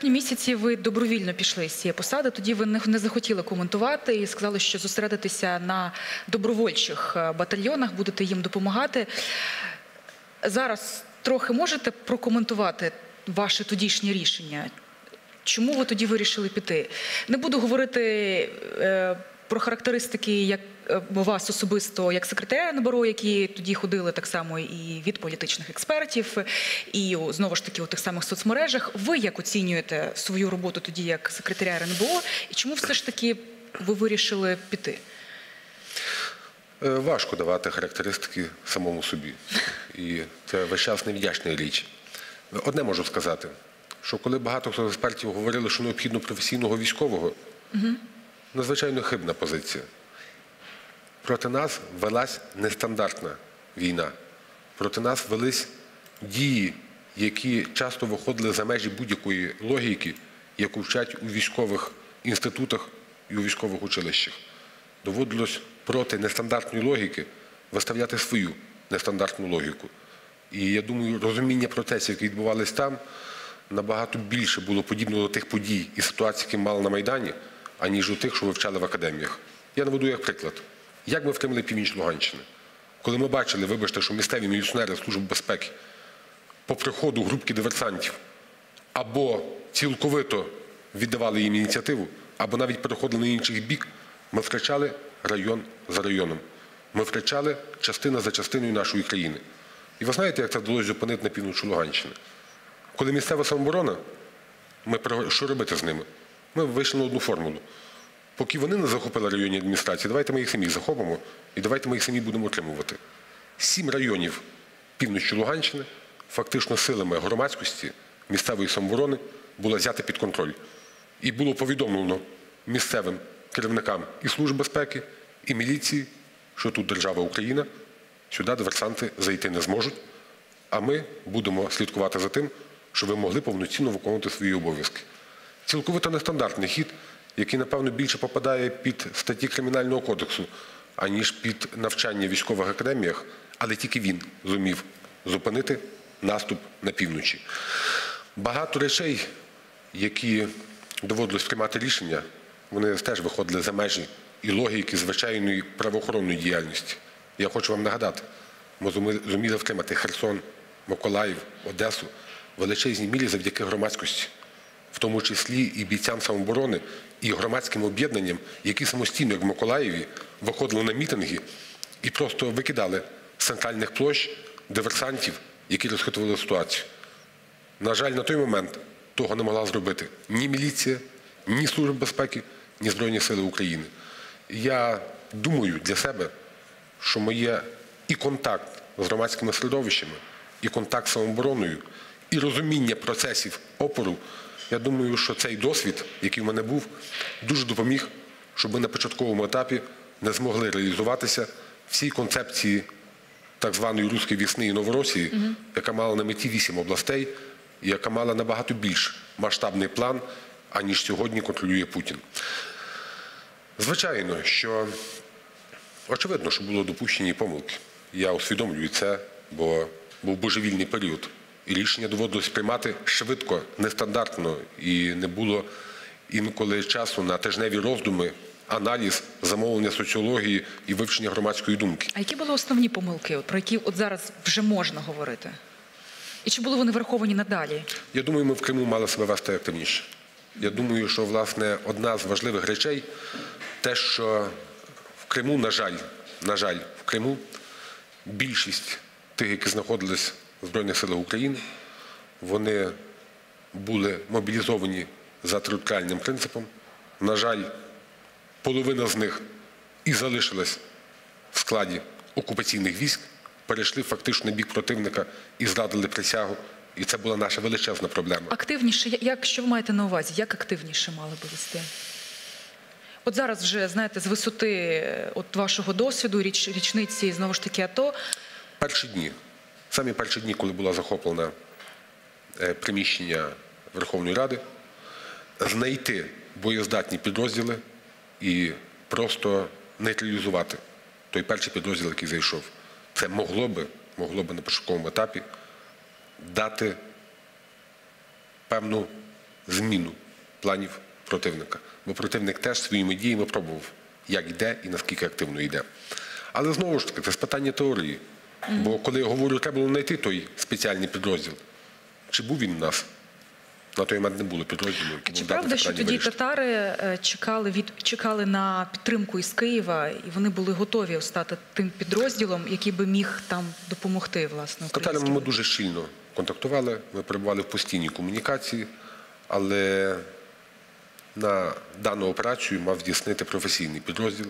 серпні місяці ви добровільно пішли з цієї посади. Тоді ви не, захотіли коментувати і сказали, що зосередитися на добровольчих е, батальйонах, будете їм допомагати. Зараз трохи можете прокоментувати ваше тодішнє рішення? Чому ви тоді вирішили піти? Не буду говорити е, про характеристики як вас особисто як секретаря НБРО, які тоді ходили так само і від політичних експертів, і знову ж таки у тих самих соцмережах. Ви як оцінюєте свою роботу тоді як секретаря РНБО? І чому все ж таки ви вирішили піти? Е, Важко давати характеристики самому собі. І це весь час невдячна річ. Одне можу сказати, що коли багато хто з експертів говорили, що необхідно професійного військового, надзвичайно хибна позиція. Проти нас велась нестандартна війна. Проти нас велись дії, які часто виходили за межі будь-якої логіки, яку вчать у військових інститутах і у військових училищах. Доводилось проти нестандартної логіки виставляти свою нестандартну логіку. І я думаю, розуміння процесів, які відбувалися там, набагато більше було подібно до тих подій і ситуацій, які мали на Майдані, аніж у тих, що вивчали в академіях. Я наведу як приклад. Як ми втримали північ Луганщини? Коли ми бачили, вибачте, що місцеві міліціонери Служби безпеки по приходу групки диверсантів або цілковито віддавали їм ініціативу, або навіть переходили на інший бік, ми втрачали район за районом. Ми втрачали частина за частиною нашої країни. І ви знаєте, як це вдалося зупинити на півночі Луганщини? Коли місцева самооборона, ми що робити з ними? Ми вийшли на одну формулу. Поки вони не захопили районні адміністрації, давайте ми їх самі захопимо і давайте ми їх самі будемо утримувати. Сім районів півночі Луганщини фактично силами громадськості місцевої самооборони було взяти під контроль. І було повідомлено місцевим керівникам і Служби безпеки, і міліції, що тут держава Україна, сюди диверсанти зайти не зможуть, а ми будемо слідкувати за тим, щоб ви могли повноцінно виконувати свої обов'язки. Цілковито нестандартний хід, який, напевно, більше попадає під статті Кримінального кодексу, аніж під навчання в військових академіях, але тільки він зумів зупинити наступ на півночі. Багато речей, які доводилось приймати рішення, вони теж виходили за межі і логіки звичайної правоохоронної діяльності. Я хочу вам нагадати, ми зуміли втримати Херсон, Миколаїв, Одесу в величезній мірі завдяки громадськості, в тому числі і бійцям самооборони, і громадським об'єднанням, які самостійно, як в Миколаєві, виходили на мітинги і просто викидали з центральних площ диверсантів, які розхитували ситуацію. На жаль, на той момент того не могла зробити ні міліція, ні Служба безпеки, ні Збройні Сили України. Я думаю для себе, що моє і контакт з громадськими середовищами, і контакт з самообороною, і розуміння процесів опору, я думаю, що цей досвід, який в мене був, дуже допоміг, щоб ми на початковому етапі не змогли реалізуватися всій концепції так званої руської вісни і Новоросії, яка мала на меті вісім областей, і яка мала набагато більш масштабний план, аніж сьогодні контролює Путін. Звичайно, що очевидно, що було допущені помилки. Я усвідомлюю це, бо був божевільний період. І рішення доводилось приймати швидко, нестандартно, і не було інколи часу на тижневі роздуми, аналіз, замовлення соціології і вивчення громадської думки. А які були основні помилки, про які от зараз вже можна говорити? І чи були вони враховані надалі? Я думаю, ми в Криму мали себе вести активніше. Я думаю, що власне одна з важливих речей те, що в Криму, на жаль, на жаль, в Криму більшість тих, які знаходились в Збройних силах України, вони були мобілізовані за територіальним принципом. На жаль, половина з них і залишилась в складі окупаційних військ, перейшли фактично на бік противника і зрадили присягу. І це була наша величезна проблема. Активніше, як що ви маєте на увазі? Як активніше мали би вести? От зараз вже знаєте, з висоти е, от вашого досвіду, річ, річниці знову ж таки АТО. Перші дні, самі перші дні, коли було захоплено е, приміщення Верховної Ради, знайти боєздатні підрозділи і просто нейтралізувати той перший підрозділ, який зайшов. Це могло би, могло би на початковому етапі дати певну зміну планів противника. Бо противник теж своїми діями пробував, як йде і наскільки активно йде. Але знову ж таки, це ж питання теорії. Бо коли я говорю, треба було знайти той спеціальний підрозділ. Чи був він у нас? На той момент не було підрозділу, який Чи правда, що тоді вирішити. татари е, чекали від чекали на підтримку із Києва, і вони були готові стати тим підрозділом, який би міг там допомогти власне татарами ми дуже щільно контактували, ми перебували в постійній комунікації, але на дану операцію мав здійснити професійний підрозділ,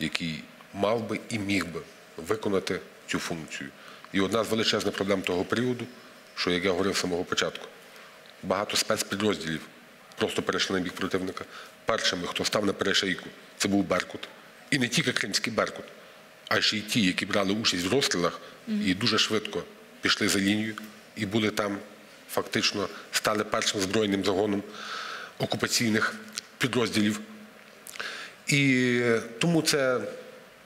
який мав би і міг би виконати цю функцію. І одна з величезних проблем того періоду, що, як я говорив з самого початку, багато спецпідрозділів просто перейшли на бік противника. Першими, хто став на перешийку, це був Беркут. І не тільки Кримський Беркут, а ще й ті, які брали участь в розстрілах і дуже швидко пішли за лінію і були там, фактично стали першим збройним загоном окупаційних підрозділів. І тому це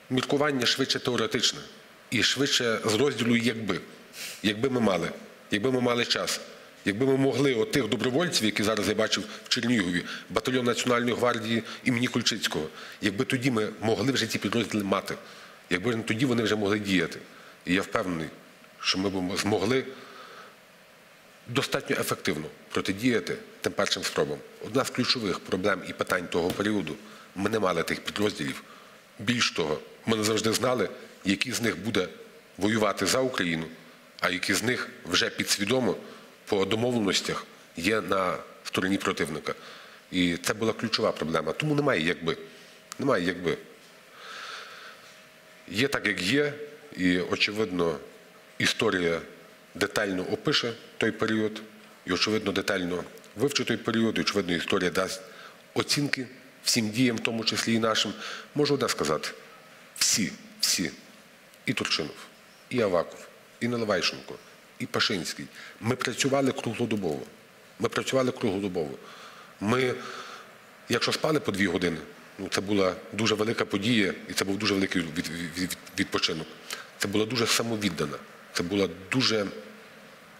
міркування швидше теоретичне і швидше з розділу якби. Якби ми мали, якби ми мали час, якби ми могли от тих добровольців, які зараз я бачив в Чернігові, батальйон Національної гвардії імені Кульчицького, якби тоді ми могли вже ці підрозділи мати, якби тоді вони вже могли діяти. І я впевнений, що ми б змогли достатньо ефективно протидіяти тим першим спробам. Одна з ключових проблем і питань того періоду ми не мали тих підрозділів. Більш того, ми не завжди знали, який з них буде воювати за Україну, а які з них вже підсвідомо по домовленостях є на стороні противника. І це була ключова проблема. Тому немає якби. Немає якби. Є так, як є, і, очевидно, історія детально опише той період, і, очевидно, детально вивчить той період, і, очевидно, історія дасть оцінки всім діям, в тому числі і нашим. Можу одне сказати: всі, всі, і Турчинов, і Аваков, і Наливайченко, і Пашинський. Ми працювали круглодобово. Ми працювали круглодобово. Ми Якщо спали по дві години, ну це була дуже велика подія, і це був дуже великий від, від- від- відпочинок. Це була дуже самовіддана, це була дуже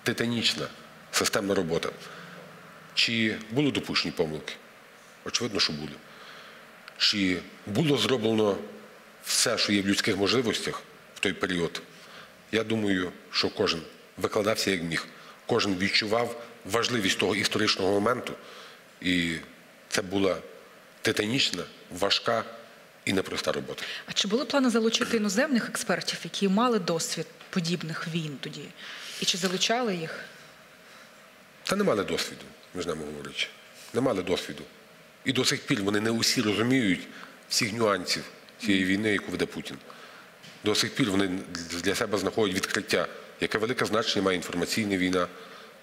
титанічна системна робота. Чи були допущені помилки? Очевидно, що були. Чи було зроблено все, що є в людських можливостях той період? Я думаю, що кожен викладався як міг. Кожен відчував важливість того історичного моменту. І це була титанічна, важка і непроста робота. А чи були плани залучити іноземних експертів, які мали досвід подібних війн тоді? І чи залучали їх? Та не мали досвіду, між нами говорячи. Не мали досвіду. І до сих пір вони не усі розуміють всіх нюансів цієї війни, яку веде Путін. До сих пір вони для себе знаходять відкриття, яке велике значення має інформаційна війна.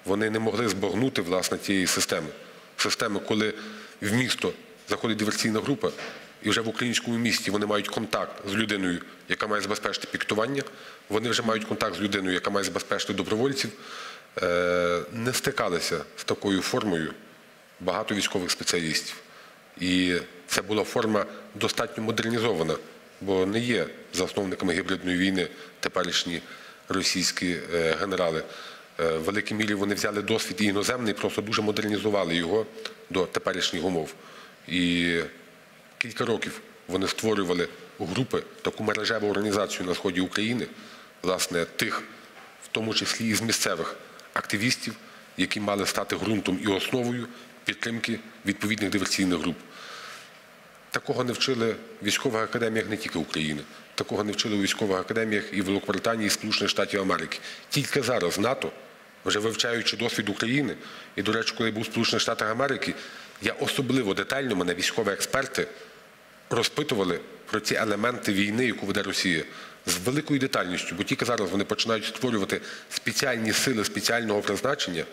Вони не могли збагнути власне цієї системи. Системи, коли в місто заходить диверсійна група, і вже в українському місті вони мають контакт з людиною, яка має забезпечити піктування. Вони вже мають контакт з людиною, яка має забезпечити добровольців. Е, Не стикалися з такою формою багато військових спеціалістів. І це була форма достатньо модернізована, бо не є засновниками гібридної війни теперішні російські е, генерали. Е, В великій мірі вони взяли досвід іноземний, просто дуже модернізували його до теперішніх умов. І кілька років вони створювали групи, таку мережеву організацію на сході України, власне, тих, в тому числі і з місцевих активістів, які мали стати ґрунтом і основою підтримки відповідних диверсійних груп. Такого не вчили в військових академіях не тільки України. Такого не вчили у військових академіях і в Великобританії, і Сполучених Штатів Америки. Тільки зараз НАТО, вже вивчаючи досвід України, і, до речі, коли я був у Сполучених Штатах Америки, я особливо детально мене військові експерти розпитували про ці елементи війни, яку веде Росія, з великою детальністю, бо тільки зараз вони починають створювати спеціальні сили спеціального призначення,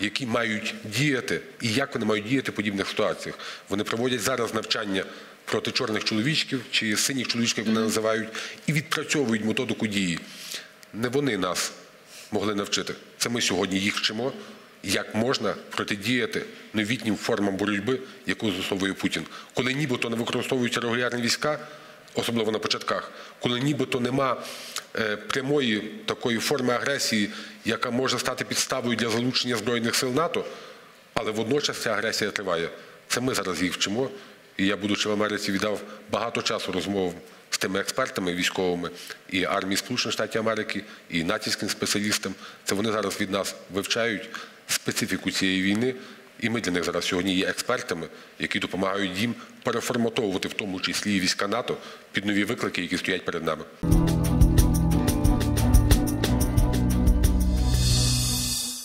які мають діяти і як вони мають діяти в подібних ситуаціях. Вони проводять зараз навчання проти чорних чоловічків чи синіх чоловічків, як вони називають, і відпрацьовують методику дії. Не вони нас могли навчити. Це ми сьогодні їх вчимо, як можна протидіяти новітнім формам боротьби, яку застосовує Путін. Коли нібито не використовуються регулярні війська, особливо на початках, коли нібито нема е, прямої такої форми агресії, яка може стати підставою для залучення Збройних сил НАТО, Але водночас ця агресія триває. Це ми зараз їх вчимо. І я, будучи в Америці, віддав багато часу розмов з тими експертами військовими і армії Сполучених Штатів Америки, і натівським спеціалістам. Це вони зараз від нас вивчають специфіку цієї війни. І ми для них зараз сьогодні є експертами, які допомагають їм переформатовувати в тому числі війська НАТО під нові виклики, які стоять перед нами.